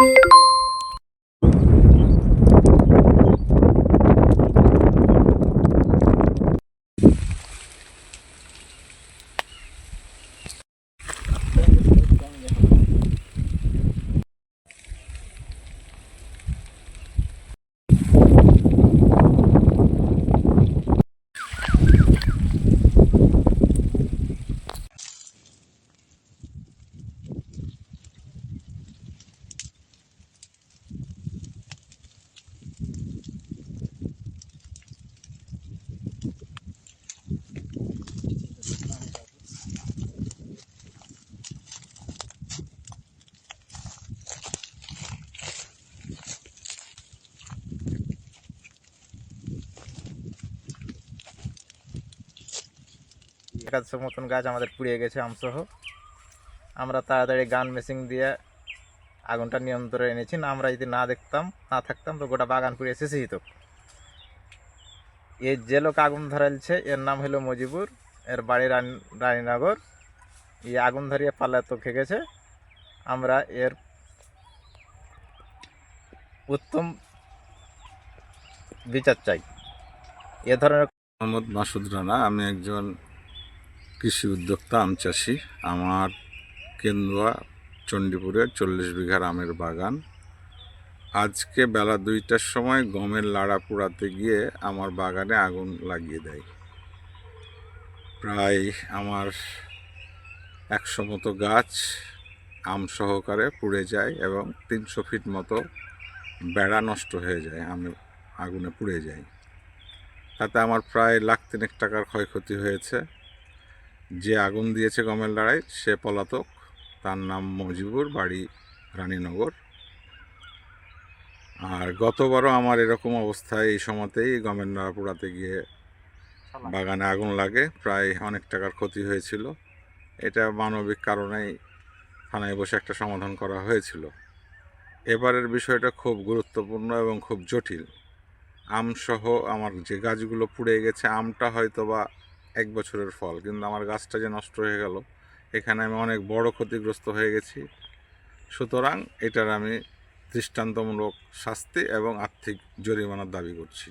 you একাদশো মতন গাছ আমাদের পুড়িয়ে গেছে আমসহ। আমরা তাড়াতাড়ি গান মেশিন দিয়ে আগুনটা নিয়ন্ত্রণে এনেছি। না, আমরা যদি না দেখতাম, না থাকতাম, তো গোটা বাগান পুড়িয়ে শেষে যেত এর যে লোক আগুন ধরাইছে, এর নাম হলো মজিবুর, এর বাড়ি রানী রানীনগর। এই আগুন ধরিয়ে পালা তো খেয়ে গেছে। আমরা এর উত্তম বিচার চাই। এ ধরনের মোহাম্মদ মাসুদ রানা, আমি একজন কৃষি উদ্যোক্তা আম চাষি। আমার কেন্দুয়া, চণ্ডীপুরে চল্লিশ বিঘার আমের বাগান। আজকে বেলা দুইটার সময় গমের লাড়া পোড়াতে গিয়ে আমার বাগানে আগুন লাগিয়ে দেয়। প্রায় আমার একশো মতো গাছ আম সহকারে পুড়ে যায় এবং তিনশো ফিট মতো বেড়া নষ্ট হয়ে যায় আমি আগুনে পুড়ে যায়। তাতে আমার প্রায় লাখ তিনেক টাকার ক্ষয়ক্ষতি হয়েছে। যে আগুন দিয়েছে গমের লড়াই সে পলাতক। তার নাম মজিবুর, বাড়ি রানীনগর। আর গতবারও আমার এরকম অবস্থায় এই সময়তেই গমের নাড়া পোড়াতে গিয়ে বাগানে আগুন লাগে। প্রায় অনেক টাকার ক্ষতি হয়েছিল। এটা মানবিক কারণেই থানায় বসে একটা সমাধান করা হয়েছিল। এবারের বিষয়টা খুব গুরুত্বপূর্ণ এবং খুব জটিল। আমসহ আমার যে গাছগুলো পুড়ে গেছে, আমটা হয়তো বা এক বছরের ফল, কিন্তু আমার গাছটা যে নষ্ট হয়ে গেল, এখানে আমি অনেক বড় ক্ষতিগ্রস্ত হয়ে গেছি। সুতরাং এটার আমি দৃষ্টান্তমূলক শাস্তি এবং আর্থিক জরিমানার দাবি করছি।